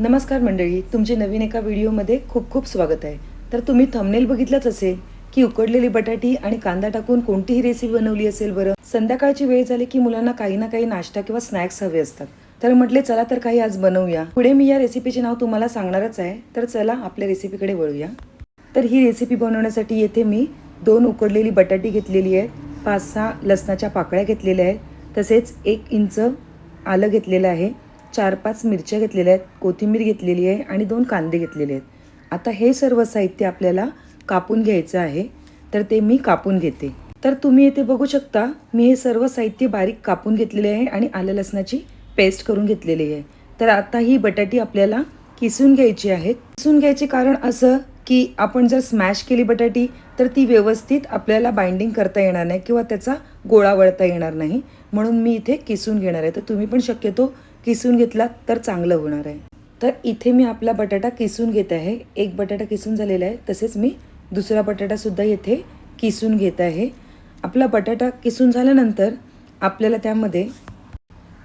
नमस्कार मंडळी तुमचे नवीन एका व्हिडिओमध्ये खूप खूप स्वागत आहे. तर तुम्ही थंबनेल बघितलंच असेल की उकडलेली बटाटी आणि कांदा टाकून कोणतीही रेसिपी बनवली असेल बरं. संध्याकाळची वेळ झाली की मुलांना काही ना काही नाश्ता किंवा स्नॅक्स हवे असतात. तर म्हटले चला तर काही आज बनवूया. पुढे मी या रेसिपीचे नाव तुम्हाला सांगणारच आहे. तर चला आपल्या रेसिपीकडे वळूया. तर ही रेसिपी बनवण्यासाठी येथे मी दोन उकडलेली बटाटी घेतलेली आहे पाच सहा लसणाच्या पाकळ्या घेतलेल्या आहेत. तसेच एक इंच आलं घेतलेलं आहे. चार पाच मिरच्या घेतलेल्या आहेत कोथिंबीर घेतलेली आहे आणि दोन कांदे घेतलेले आहेत. आता हे सर्व साहित्य आपल्याला कापून घ्यायचं आहे तर ते मी कापून घेते. तर तुम्ही येथे बघू शकता मी हे सर्व साहित्य बारीक कापून घेतलेले आहे आणि आलं लसणाची पेस्ट करून घेतलेली आहे. तर आता ही बटाटी आपल्याला किसून घ्यायची आहे. किसून घ्यायचे कारण असं की आपण जर स्मॅश केली बटाटी तर ती व्यवस्थित आपल्याला बाइंडिंग करता येणार नाही किंवा त्याचा गोळा वळता येणार नाही. म्हणून मी इथे किसून घेणार आहे. तर तुम्ही पण शक्यतो किसून घेतला तर चांगलं होणार आहे. तर इथे मी आपला बटाटा किसून घेत आहे. एक बटाटा किसून झालेला आहे. तसेच मी दुसरा बटाटासुद्धा येथे किसून घेत आहे. आपला बटाटा किसून झाल्यानंतर आपल्याला त्यामध्ये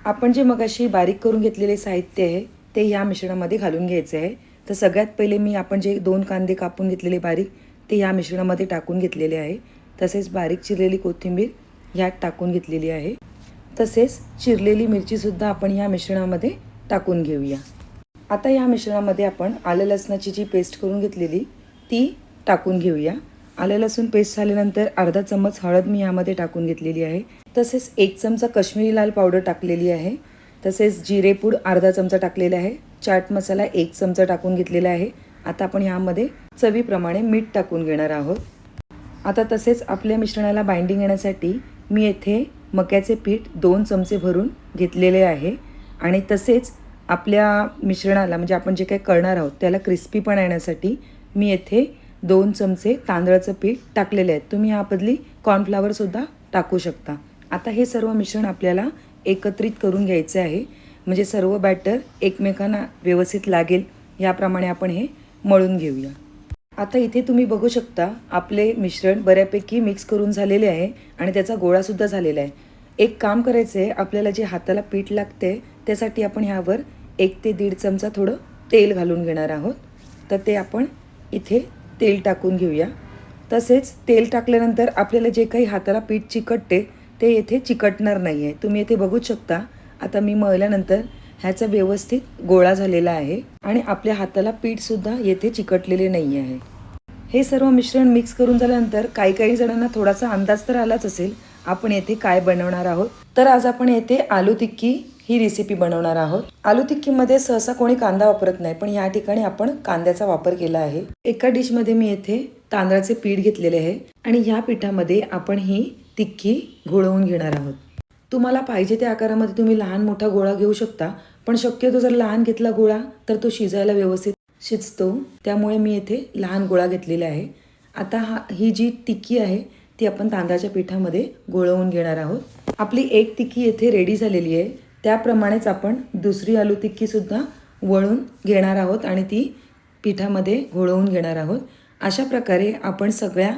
आपण जे मगाशी बारीक करून घेतलेले साहित्य आहे ते ह्या मिश्रणामध्ये घालून घ्यायचे आहे. तर सगळ्यात पहिले मी आपण जे दोन कांदे कापून घेतलेले बारीक ते ह्या मिश्रणामध्ये टाकून घेतलेले आहे. तसेच बारीक चिरलेली कोथिंबीर ह्यात टाकून घेतलेली आहे. तसेच चिरलेली मिरचीसुद्धा आपण या मिश्रणामध्ये टाकून घेऊया. आता या मिश्रणामध्ये आपण आलं लसणाची जी पेस्ट करून घेतलेली ती टाकून घेऊया. आलं लसूण पेस्ट झाल्यानंतर अर्धा चम्मच हळद मी यामध्ये टाकून घेतलेली आहे. तसेच एक चमचा कश्मीरी लाल पावडर टाकलेली आहे. तसेच जिरेपूड अर्धा चमचा टाकलेला आहे. चाट मसाला एक चमचा टाकून घेतलेला आहे. आता आपण यामध्ये चवीप्रमाणे मीठ टाकून घेणार आहोत. आता तसेच आपल्या मिश्रणाला बाइंडिंग येण्यासाठी मी येथे मक्याचे पीठ दोन चमचे भरून घेतलेले आहे. आणि तसेच आपल्या मिश्रणाला म्हणजे आपण जे काही करणार आहोत त्याला क्रिस्पीपणा येण्यासाठी मी येथे दोन चमचे तांदळाचं पीठ टाकलेले आहेत. तुम्ही याबदली कॉर्नफ्लावरसुद्धा टाकू शकता. आता हे सर्व मिश्रण आपल्याला एकत्रित करून घ्यायचे आहे. म्हणजे सर्व बॅटर एकमेकांना व्यवस्थित लागेल याप्रमाणे आपण हे मळून घेऊया. आता इथे तुम्ही बघू शकता आपले मिश्रण बऱ्यापैकी मिक्स करून झालेले आहे आणि त्याचा गोळासुद्धा झालेला आहे. एक काम करायचं आहे आपल्याला जे हाताला पीठ लागते त्यासाठी आपण ह्यावर एक ते दीड चमचा थोडं तेल घालून घेणार आहोत. तर ते आपण इथे तेल टाकून घेऊया. तसेच तेल टाकल्यानंतर आपल्याला जे काही हाताला पीठ चिकटते ते येथे चिकटणार नाही आहे तुम्ही येथे बघूच शकता. आता मी मळल्यानंतर ह्याचा व्यवस्थित गोळा झालेला आहे आणि आपल्या हाताला पीठसुद्धा येथे चिकटलेले नाही आहे. हे सर्व मिश्रण मिक्स करून झाल्यानंतर काही काही जणांना थोडासा अंदाज तर आलाच असेल आपण येथे काय बनवणार आहोत? तर आज आपण येथे आलू टिक्की ही रेसिपी बनवणार आहोत. आलू टिक्कीमध्ये सहसा कोणी कांदा वापरत नाही पण या ठिकाणी आपण कांद्याचा वापर केला आहे. एका डिशमध्ये मी येथे तांदळाचे पीठ घेतलेले आहे आणि ह्या पिठामध्ये आपण ही टिक्की घोळवून घेणार आहोत. तुम्हाला पाहिजे त्या आकारामध्ये तुम्ही लहान मोठा गोळा घेऊ शकता पण शक्यतो जर लहान घेतला गोळा तर तो शिजायला व्यवस्थित शिजतो. त्यामुळे मी येथे लहान गोळा घेतलेला आहे. आता हा ही जी टिक्की आहे ती आपण तांदळाच्या पिठामध्ये गोळवून घेणार आहोत. आपली एक टिक्की येथे रेडी झालेली आहे. त्याप्रमाणेच आपण दुसरी आलू तिक्कीसुद्धा वळून घेणार आहोत आणि ती पिठामध्ये घोळवून घेणार आहोत. अशा प्रकारे आपण सगळ्या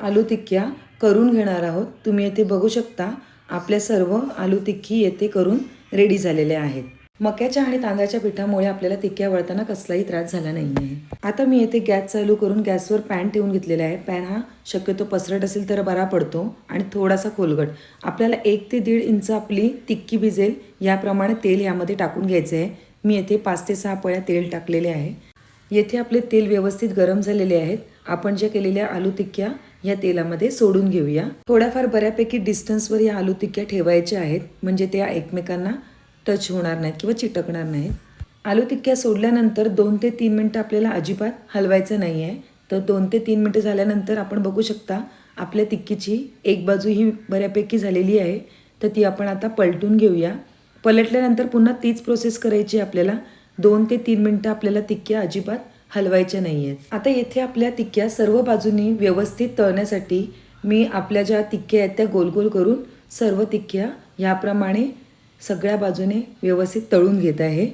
आलू तिक्क्या करून घेणार आहोत. तुम्ही येथे बघू शकता आपल्या सर्व आलू तिक्की येथे करून रेडी झालेल्या आहेत. मक्याच्या आणि तांदळाच्या पिठामुळे आपल्याला तिक्या वळताना कसलाही त्रास झाला नाही आहे आता मी येथे गॅस चालू करून गॅसवर पॅन ठेवून घेतलेला आहे. पॅन हा शक्यतो पसरट असेल तर बरा पडतो आणि थोडासा खोलगट. आपल्याला एक ते दीड इंच आपली टिक्की भिजेल याप्रमाणे तेल यामध्ये टाकून घ्यायचं आहे मी येथे पाच ते सहा पळ्या तेल टाकलेले आहे. येथे आपले तेल व्यवस्थित गरम झालेले आहेत. आपण ज्या केलेल्या आलू तिक्क्या या तेलामध्ये सोडून घेऊया. थोड्याफार बऱ्यापैकी डिस्टन्सवर या आलू टिक्क्या ठेवायच्या आहेत. म्हणजे त्या एकमेकांना टच होणार नाहीत किंवा चिटकणार नाहीत आलू टिक्क्या सोडल्यानंतर दोन ते तीन मिनटं आपल्याला अजिबात हलवायचं नाही आहे तर दोन ते तीन मिनटं झाल्यानंतर आपण बघू शकता आपल्या टिक्कीची एक बाजू ही बऱ्यापैकी झालेली आहे. तर ती आपण आता पलटून घेऊया. पलटल्यानंतर पुन्हा तीच प्रोसेस करायची आपल्याला. दोन ते तीन मिनटं आपल्याला टिक्क्या अजिबात हलवायच्या नाही आहेत आता येथे आपल्या टिक्क्या सर्व बाजूनी व्यवस्थित तळण्यासाठी मी आपल्या ज्या टिक्क्या आहेत त्या गोल गोल करून सर्व टिक्क्या ह्याप्रमाणे सगळ्या बाजूने व्यवस्थित तळून घेत आहे.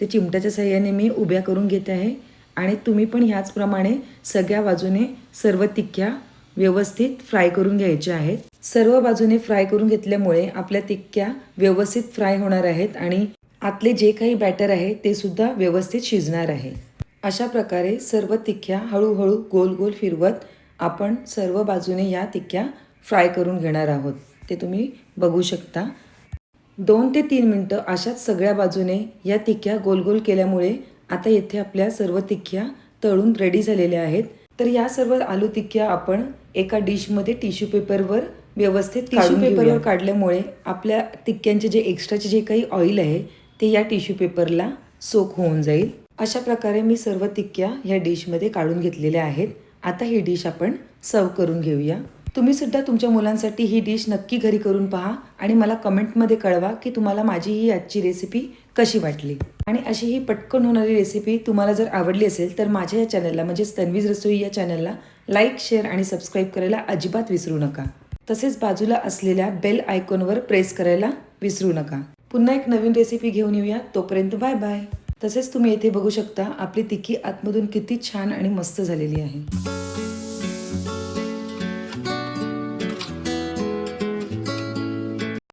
ते चिमट्याच्या सहाय्याने मी उभ्या करून घेत आहे आणि तुम्ही पण ह्याचप्रमाणे सगळ्या बाजूने सर्व तिक्ख्या व्यवस्थित फ्राय करून घ्यायच्या आहेत. सर्व बाजूने फ्राय करून घेतल्यामुळे आपल्या टिक्क्या व्यवस्थित फ्राय होणार आहेत आणि आतले जे काही बॅटर आहे ते सुद्धा व्यवस्थित शिजणार आहे. अशा प्रकारे सर्व तिक्ख्या हळूहळू गोल गोल फिरवत आपण सर्व बाजूने या तिक्क्या फ्राय करून घेणार आहोत. ते तुम्ही बघू शकता. दोन ते तीन मिनटं अशाच सगळ्या बाजूने या तिक्क्या गोल गोल केल्यामुळे आता येथे आपल्या सर्व तिक्क्या तळून रेडी झालेल्या आहेत. तर या सर्व आलू तिक्क्या आपण एका डिशमध्ये टिश्यू पेपरवर व्यवस्थित टिश्यू पेपरवर काढल्यामुळे आपल्या तिक्क्यांचे जे एक्स्ट्राचे जे काही ऑइल आहे ते या टिश्यू पेपरला सोक होऊन जाईल. अशा प्रकारे मी सर्व तिक्क्या ह्या डिशमध्ये काढून घेतलेल्या आहेत. आता ही डिश आपण सर्व करून घेऊया. तुम्ही सुद्धा तुमच्या मुलांसाठी ही डिश नक्की घरी करून पहा आणि मला कमेंटमध्ये कळवा की तुम्हाला माझी ही आजची रेसिपी कशी वाटली. आणि अशी ही पटकन होणारी रेसिपी तुम्हाला जर आवडली असेल तर माझ्या या चॅनलला म्हणजेच तन्वीज रसोई या चॅनलला लाईक शेअर आणि सबस्क्राईब करायला अजिबात विसरू नका. तसेच बाजूला असलेल्या बेल आयकॉनवर प्रेस करायला विसरू नका. पुन्हा एक नवीन रेसिपी घेऊन येऊया. तोपर्यंत बाय बाय. तसेच तुम्ही येथे बघू शकता आपली तिखी आतमधून किती छान आणि मस्त झालेली आहे.